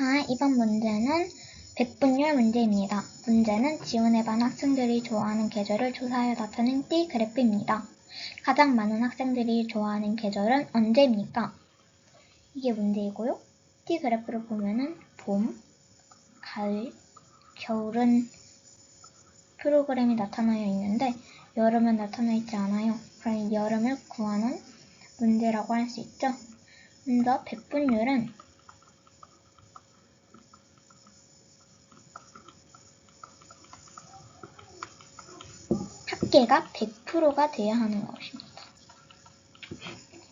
자, 이번 문제는 백분율 문제입니다. 문제는 지원에 반 학생들이 좋아하는 계절을 조사하여 나타낸 띠 그래프입니다. 가장 많은 학생들이 좋아하는 계절은 언제입니까? 이게 문제이고요. 띠 그래프를 보면은 봄, 가을, 겨울은 프로그램이 나타나어 있는데 여름은 나타나 있지 않아요. 그럼 여름을 구하는 문제라고 할 수 있죠. 먼저 백분율은 합계가 100%가 돼야 하는 것입니다.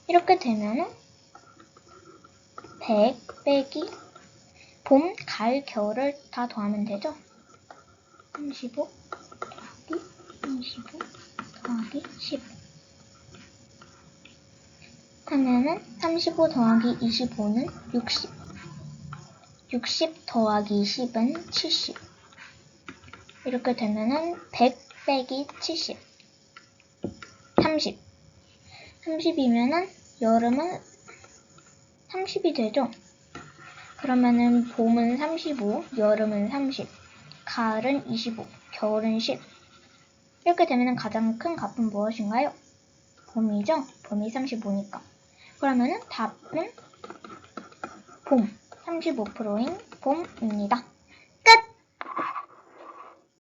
이렇게 되면은 100 빼기 봄, 가을, 겨울을 다 더하면 되죠? 35 더하기 25 더하기 10 하면은 35 더하기 25는 60 60 더하기 10은 70 이렇게 되면은 100 빼기 70 30 30이면은 여름은 30이 되죠? 그러면은 봄은 35, 여름은 30, 가을은 25, 겨울은 10. 이렇게 되면 가장 큰 값은 무엇인가요? 봄이죠? 봄이 35니까. 그러면은 답은 봄, 35%인 봄입니다.